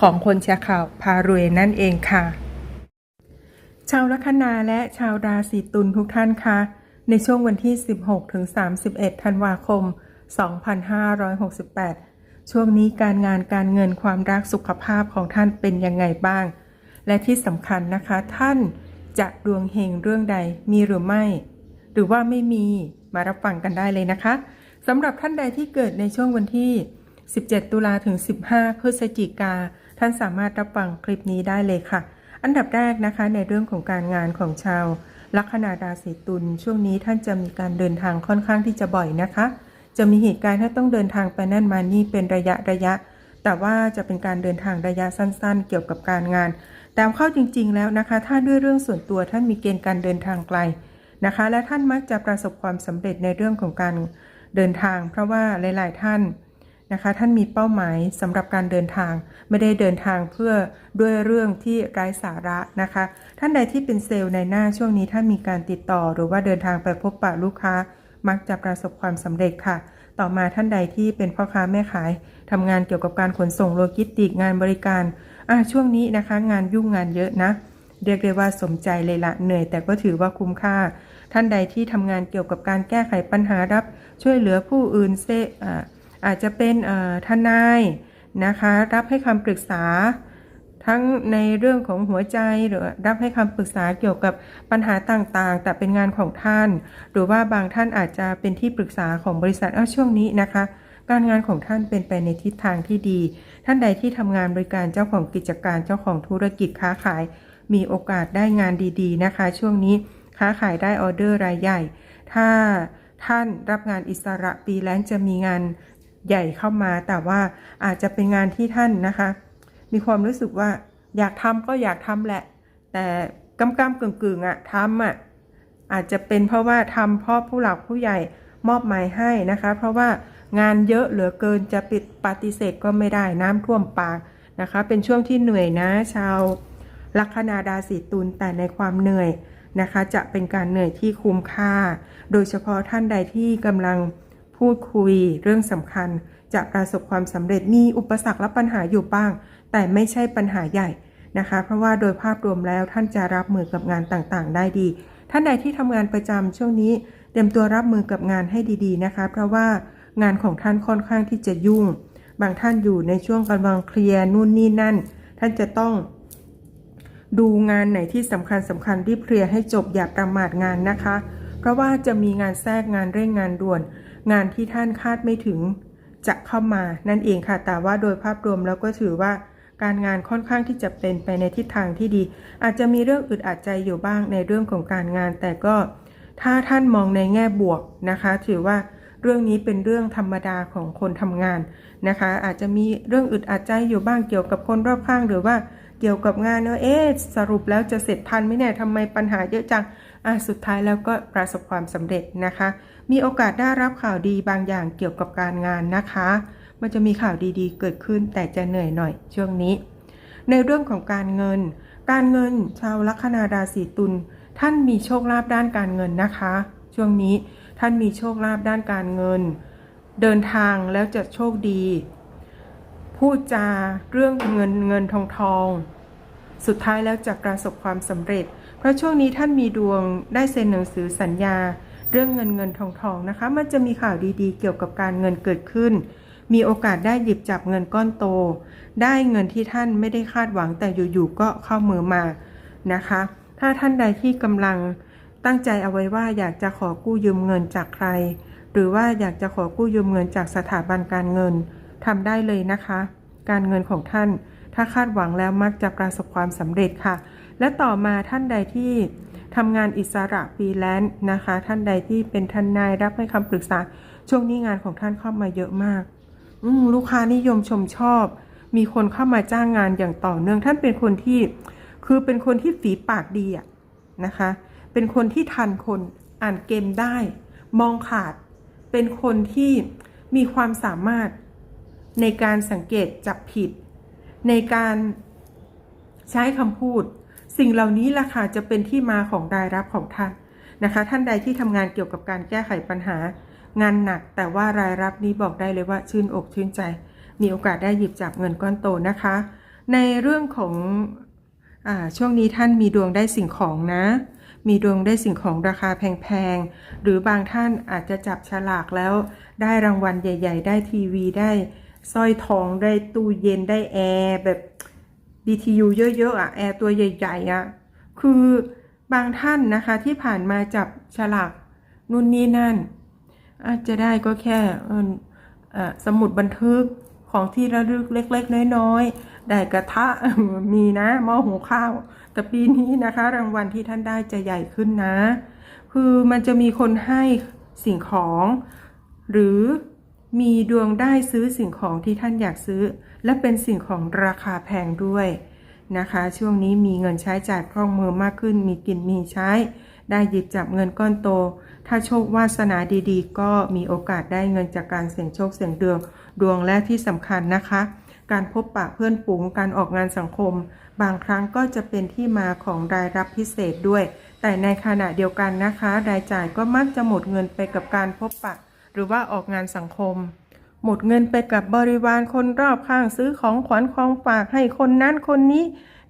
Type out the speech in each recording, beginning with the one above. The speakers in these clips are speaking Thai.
ของคนแชร์ข่าวพารวยนั่นเองค่ะ ชาวลัคนาและชาวราศีตุลทุกท่านคะในช่วงวันที่ 16ถึง31 ธันวาคม 2568 ช่วงนี้การงานการเงินความรักสุขภาพของท่านเป็นยังไงบ้าง และที่สำคัญนะคะ ท่านจะดวงเฮงเรื่องใดมีหรือไม่ หรือว่าไม่มีมารับฟังกันได้เลยนะคะสำหรับท่านใดที่เกิดในช่วงวันที่ 17 ตุลาถึง 15 พฤศจิกา ท่านสามารถรับฟังคลิปนี้ได้เลยค่ะ อันดับแรกนะคะในเรื่องของการงานของชาวลัคนาราศีตุลช่วงนี้ท่านจะมีการเดินทางค่อนข้างที่จะบ่อยนะคะ จะมีเหตุการณ์ที่ต้องเดินทางไปนั่นมานี่เป็นระยะระยะ แต่ว่าจะเป็นการเดินทางระยะสั้น ๆ เกี่ยวกับการงานแต่เข้าจริง ๆ แล้วนะคะ ถ้าด้วยเรื่องส่วนตัวท่านมีเกณฑ์การเดินทางไกลนะคะ และท่านมักจะประสบความสำเร็จในเรื่องของการเดินทาง เพราะว่าหลาย ๆ ท่าน นะคะ ท่านมีเป้าหมายสำหรับการเดินทาง ไม่ได้เดินทางเพื่อด้วยเรื่องที่ไร้สาระนะคะ ท่านใดที่เป็นเซลล์ในหน้าช่วงนี้ท่านมีการติดต่อ หรือว่าเดินทางไปพบปะลูกค้า มักจะประสบความสำเร็จค่ะ ต่อมาท่านใดที่เป็นพ่อค้าแม่ขายทำงานเกี่ยวกับการขนส่งโลจิสติกงานบริการอะช่วงนี้นะคะ งานยุ่งงานเยอะนะเรียกได้ว่าสมใจเลยละเหนื่อยแต่ก็ถือว่าคุ้มค่า ท่านใดที่ทำงานเกี่ยวกับการแก้ไขปัญหารับ ช่วยเหลือผู้อื่นเซอ่า อาจจะเป็นเอ่อทนายนะคะรับให้คำปรึกษา ทั้งในเรื่องของหัวใจหรือรับให้คำปรึกษาเกี่ยวกับปัญหาต่างๆ แต่เป็นงานของท่าน หรือว่าบางท่านอาจจะเป็นที่ปรึกษาของบริษัทเอาช่วงนี้นะคะการงานของท่านเป็นไปในทิศทางที่ดี ท่านใดที่ทำงานบริการเจ้าของกิจการเจ้าของธุรกิจค้าขาย มีโอกาสได้งานดีๆนะคะ ช่วงนี้ค้าขายได้ออเดอร์รายใหญ่ ถ้าท่านรับงานอิสระปีแลนซ์จะมีงาน ใหญ่เข้ามา แต่ว่าอาจจะเป็นงานที่ท่านนะคะ มีความรู้สึกว่าอยากทำก็อยากทำแหละ แต่กำกำกึ่งกึ่งๆอะทำอะอาจจะเป็นเพราะว่าทำเพราะผู้หลักผู้ใหญ่มอบหมายให้นะคะ เพราะว่างานเยอะเหลือเกินจะปิดปฏิเสธก็ไม่ได้น้ำท่วมปากนะคะ เป็นช่วงที่เหนื่อยนะ ชาวลัคนาราศีตุลแต่ในความเหนื่อยนะคะ จะเป็นการเหนื่อยที่คุ้มค่า โดยเฉพาะท่านใดที่กำลัง พูดคุยเรื่องสำคัญ จะประสบความสำเร็จมีอุปสรรคและปัญหาอยู่บ้าง แต่ไม่ใช่ปัญหาใหญ่นะคะ เพราะว่าโดยภาพรวมแล้วท่านจะรับมือกับงานต่างๆ ได้ดี ท่านใดที่ทำงานประจำช่วงนี้ เตรียมตัวรับมือกับงานให้ดี ๆนะคะ เพราะว่างานของท่านค่อนข้างที่จะยุ่ง บางท่านอยู่ในช่วงกำลังเคลียร์นู่นนี่นั่น ท่านจะต้องดูงานไหนที่สำคัญสำคัญรีบเคลียร์ให้จบอย่าประมาทงานนะคะ ราะว่าจะมีงานแทรกงานเร่งงานด่วน งานที่ท่านคาดไม่ถึงจะเข้ามานั่นเองค่ะ แต่ว่าโดยภาพรวมแล้วก็ถือว่าการงานค่อนข้างที่จะเป็นไปในทิศทางที่ดี อาจจะมีเรื่องอึดอัดใจอยู่บ้างในเรื่องของการงาน แต่ก็ถ้าท่านมองในแง่บวกนะคะ ถือว่าเรื่องนี้เป็นเรื่องธรรมดาของคนทำงานนะคะ อาจจะมีเรื่องอึดอัดใจอยู่บ้างเกี่ยวกับคนรอบข้างหรือว่า เกี่ยวกับงานเนอะเอ๊ะสรุปแล้วจะเสร็จทันไหมเนี่ยทำไมปัญหาเยอะจังอะสุดท้ายแล้วก็ประสบความสำเร็จนะคะ มีโอกาสได้รับข่าวดีบางอย่างเกี่ยวกับการงานนะคะ มันจะมีข่าวดีๆ เกิดขึ้นแต่จะเหนื่อยหน่อยช่วงนี้ ในเรื่องของการเงิน การเงินชาวลัคนาราศีตุลท่านมีโชคลาภด้านการเงินนะคะ ช่วงนี้ท่านมีโชคลาภด้านการเงิน เดินทางแล้วจะโชคดี พูดจาเรื่องเงินเงินทองทองสุดท้ายแล้วจะประสบความสำเร็จ เพราะช่วงนี้ท่านมีดวงได้เซ็นหนังสือสัญญา เรื่องเงินเงินทองทองนะคะ มันจะมีข่าวดีๆ เกี่ยวกับการเงินเกิดขึ้น มีโอกาสได้หยิบจับเงินก้อนโต ได้เงินที่ท่านไม่ได้คาดหวังแต่อยู่ๆก็เข้ามือมานะคะ ถ้าท่านใดที่กำลังตั้งใจเอาไว้ว่าอยากจะขอกู้ยืมเงินจากใคร หรือว่าอยากจะขอกู้ยืมเงินจากสถาบันการเงิน ทำได้เลยนะคะ การเงินของท่าน ถ้าคาดหวังแล้วมักจะประสบความสำเร็จค่ะ และต่อมาท่านใดที่ทำงานอิสระฟรีแลนซ์นะคะ ท่านใดที่เป็นทนายรับให้คำปรึกษา ช่วงนี้งานของท่านเข้ามาเยอะมากอืมลูกค้านิยมชมชอบ มีคนเข้ามาจ้างงานอย่างต่อเนื่อง ท่านเป็นคนที่ คือเป็นคนที่ฝีปากดีอะนะคะ เป็นคนที่ทันคนอ่านเกมได้ มองขาด เป็นคนที่มีความสามารถ ในการสังเกตจับผิด ในการใช้คำพูด สิ่งเหล่านี้ล่ะค่ะจะเป็นที่มาของรายรับของท่านนะคะ ท่านใดที่ทำงานเกี่ยวกับการแก้ไขปัญหา งานหนักแต่ว่ารายรับนี้บอกได้เลยว่าชื่นอกชื่นใจ มีโอกาสได้หยิบจับเงินก้อนโตนะคะ ในเรื่องของอช่วงนี้ท่านมีดวงได้สิ่งของนะมีดวงได้สิ่งของราคาแพงๆ หรือบางท่านอาจจะจับฉลากแล้วได้รางวัลใหญ่ ๆ ได้ทีวีได้ สร้อยทองได้ตู้เย็นได้แอร์แบบ BTU เยอะๆอะแอร์ตัวใหญ่ๆอะคือบางท่านนะคะที่ผ่านมาจับฉลากนู่นนี่นั่น อาจจะได้ก็แค่สมุดบันทึกของที่ระลึกเล็ก ๆ น้อยๆได้กระทะมีนะหม้อหุงข้าว แต่ปีนี้นะคะ รางวัลที่ท่านได้จะใหญ่ขึ้นนะ คือมันจะมีคนให้สิ่งของหรือ มีดวงได้ซื้อสิ่งของที่ท่านอยากซื้อ และเป็นสิ่งของราคาแพงด้วยนะคะ ช่วงนี้มีเงินใช้จ่ายคล่องมือมากขึ้น มีกินมีใช้ ได้หยิบจับเงินก้อนโต ถ้าโชควาสนาดีๆ ก็มีโอกาสได้เงินจากการเสี่ยงโชคเสี่ยงดวงดวงและที่สำคัญนะคะ การพบปะเพื่อนฝูงการออกงานสังคม บางครั้งก็จะเป็นที่มาของรายรับพิเศษด้วย แต่ในขณะเดียวกันนะคะ รายจ่ายก็มักจะหมดเงินไปกับการพบปะ หรือว่าออกงานสังคม หมดเงินไปกับบริวารคนรอบข้างซื้อของขวัญของฝากให้คนนั้นคนนี้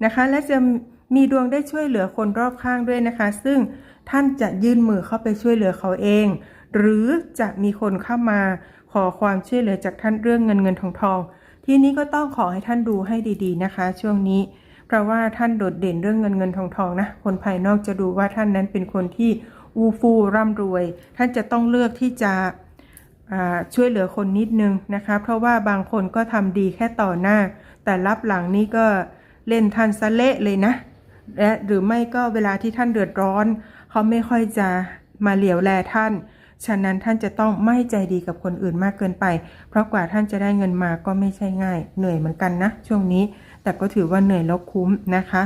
นะคะ และจะมีดวงได้ช่วยเหลือคนรอบข้างด้วยนะคะ ซึ่งท่านจะยื่นมือเข้าไปช่วยเหลือเขาเอง หรือจะมีคนเข้ามาขอความช่วยเหลือจากท่านเรื่องเงินเงินทองทอง ทีนี้ก็ต้องขอให้ท่านดูให้ดีๆนะคะ ช่วงนี้ เพราะว่าท่านโดดเด่นเรื่องเงินเงินทองทองนะ คนภายนอกจะดูว่าท่านนั้นเป็นคนที่อูฟูร่ำรวย ท่านจะต้องเลือกที่จะ ช่วยเหลือคนนิดนึงนะคะ เพราะว่าบางคนก็ทำดีแค่ต่อหน้า แต่รับหลังนี่ก็เล่นทันสะเละเลยนะ และหรือไม่ก็เวลาที่ท่านเดือดร้อน เขาไม่ค่อยจะมาเหลียวแลท่าน ฉะนั้นท่านจะต้องไม่ใจดีกับคนอื่นมากเกินไป เพราะกว่าท่านจะได้เงินมาก็ไม่ใช่ง่าย เหนื่อยเหมือนกันนะ ช่วงนี้ แต่ก็ถือว่าเหนื่อยแล้วคุ้มนะคะ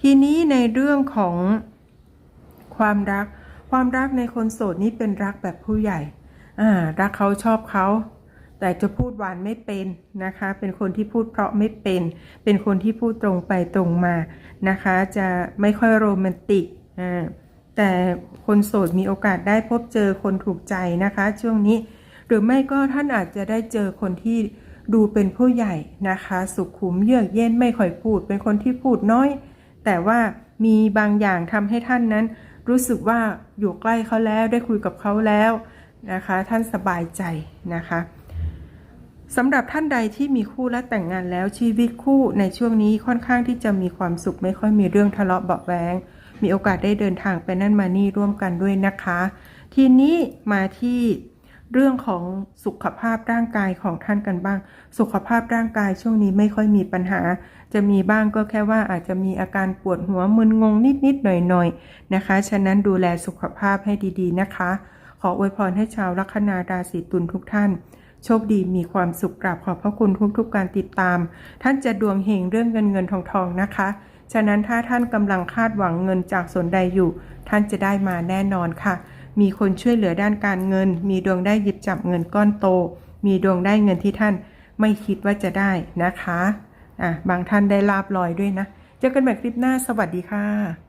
ทีนี้ในเรื่องของความรัก ความรักในคนโสดนี่เป็นรักแบบผู้ใหญ่ รักเขาชอบเขา แต่จะพูดหวานไม่เป็นนะคะ เป็นคนที่พูดเพราะไม่เป็น เป็นคนที่พูดตรงไปตรงมานะคะ จะไม่ค่อยโรแมนติกอ่าแต่คนโสดมีโอกาสได้พบเจอคนถูกใจนะคะ ช่วงนี้หรือไม่ก็ท่านอาจจะได้เจอคนที่ดูเป็นผู้ใหญ่นะคะ สุขุมเยือกเย็นไม่ค่อยพูด เป็นคนที่พูดน้อย แต่ว่ามีบางอย่างทำให้ท่านนั้น รู้สึกว่าอยู่ใกล้เขาแล้วได้คุยกับเขาแล้ว นะคะ ท่านสบายใจนะคะสำหรับท่านใดที่มีคู่และแต่งงานแล้วชีวิตคู่ในช่วงนี้ค่อนข้างที่จะมีความสุขไม่ค่อยมีเรื่องทะเลาะเบาะแวงมีโอกาสได้เดินทางไปนั่นมานี่ร่วมกันด้วยนะคะ ทีนี้มาที่เรื่องของสุขภาพร่างกายของท่านกันบ้าง สุขภาพร่างกายช่วงนี้ไม่ค่อยมีปัญหา จะมีบ้างก็แค่ว่าอาจจะมีอาการปวดหัวมึนงงนิดๆหน่อยๆนะคะ ฉะนั้นดูแลสุขภาพให้ดีๆนะคะ ขออวยพรให้ชาวลัคนาราศีตุลทุกท่าน โชคดีมีความสุขกราบขอบพระคุณทุกๆกการติดตาม ท่านจะดวงเฮงเรื่องเงินเงินทองทองนะคะ ฉะนั้นถ้าท่านกำลังคาดหวังเงินจากส่วนใดอยู่ ท่านจะได้มาแน่นอนค่ะ มีคนช่วยเหลือด้านการเงิน มีดวงได้หยิบจับเงินก้อนโต มีดวงได้เงินที่ท่านไม่คิดว่าจะได้นะคะอะบางท่านได้ลาบลอยด้วยนะ เจอกันใหม่คลิปหน้าสวัสดีค่ะ